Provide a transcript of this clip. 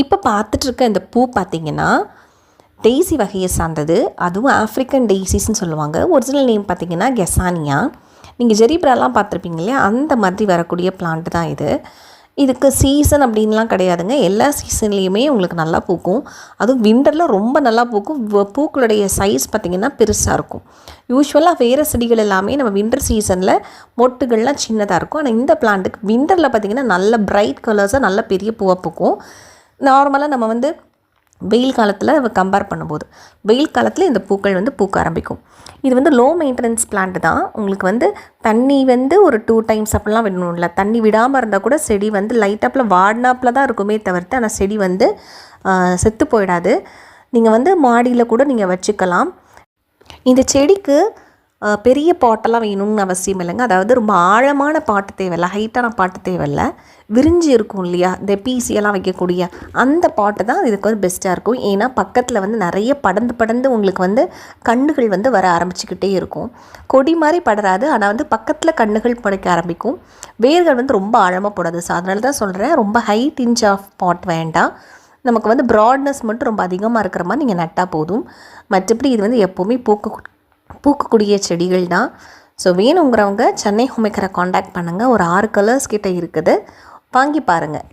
இப்போ பார்த்துட்ருக்க இந்த பூ பார்த்தீங்கன்னா டெய்சி வகையை சார்ந்தது. அதுவும் ஆஃப்ரிக்கன் டெய்சிஸ்ன்னு சொல்லுவாங்க. ஒரிஜினல் நேம் பார்த்தீங்கன்னா கெசானியா நீங்கள் ஜெரிப்ராலாம் பார்த்துருப்பீங்க இல்லையா? அந்த மாதிரி வரக்கூடிய பிளான்ட் தான் இது. இதுக்கு சீசன் அப்படின்லாம் கிடையாதுங்க. எல்லா சீசன்லேயுமே உங்களுக்கு நல்லா பூக்கும். அதுவும் விண்டரில் ரொம்ப நல்லா பூக்கும். வ- பூக்களுடைய சைஸ் பார்த்திங்கன்னா பெருசாக இருக்கும். யூஸ்வலாக வேறு செடிகள் எல்லாமே நம்ம விண்டர் சீசனில் மொட்டுகள்லாம் சின்னதாக இருக்கும். ஆனால் இந்த பிளான்ட்டுக்கு விண்டரில் பார்த்திங்கன்னா நல்ல பிரைட் கலர்ஸாக நல்ல பெரிய பூவாக பூக்கும். நார்மலாக நம்ம வந்து வெயில் காலத்தில் கம்பேர் பண்ணும்போது வெயில் காலத்தில் இந்த பூக்கள் வந்து பூக்க ஆரம்பிக்கும். இது வந்து லோ மெயின்டெனன்ஸ் பிளான்ட் தான். உங்களுக்கு வந்து தண்ணி வந்து ஒரு டூ டைம்ஸ் அப்படிலாம் விடணும் இல்லை தண்ணி விடாமல் இருந்தால் கூட செடி வந்து லைட்டாப்பில் வாடினாப்பில் தான் இருக்குமே தவிர்த்து ஆனால் செடி வந்து செத்து போயிடாது. நீங்கள் வந்து மாடியில் கூட நீங்கள் வச்சுக்கலாம். இந்த செடிக்கு பெரிய பாட்டெல்லாம் வேணும்னு அவசியம் இல்லைங்க. அதாவது ரொம்ப ஆழமான பாட்டு தேவையில்லை ஹைட்டான பாட்டு தேவையில்லை. விரிஞ்சு இருக்கும் இல்லையா? இந்த பிசியெல்லாம் வைக்கக்கூடிய அந்த பாட்டு தான் இதுக்கு வந்து பெஸ்ட்டாக இருக்கும். ஏன்னா பக்கத்தில் வந்து நிறைய படந்து படந்து உங்களுக்கு வந்து கண்ணுகள் வந்து வர ஆரம்பிச்சுக்கிட்டே இருக்கும். கொடி மாதிரி படராது ஆனால் வந்து பக்கத்தில் கண்ணுகள் படைக்க ஆரம்பிக்கும். வேர்கள் வந்து ரொம்ப ஆழமாக போடாது. ஸோ அதனால தான் சொல்கிறேன் ரொம்ப ஹைட் இன்ச் ஆஃப் பாட் வேண்டாம். நமக்கு வந்து ப்ராட்னஸ் மட்டும் ரொம்ப அதிகமாக இருக்கிற மாதிரி நீங்கள் நட்டால் போதும். மற்றபடி இது வந்து எப்போவுமே பூக்க பூக்கக்கூடிய செடிகள் தான் ஸோ வேணுங்கிறவங்க சென்னை ஹோமேக்கரை காண்டாக்ட் பண்ணுங்கள் ஒரு ஆறு கலர்ஸ் கிட்டே இருக்குது. வாங்கி பாருங்கள்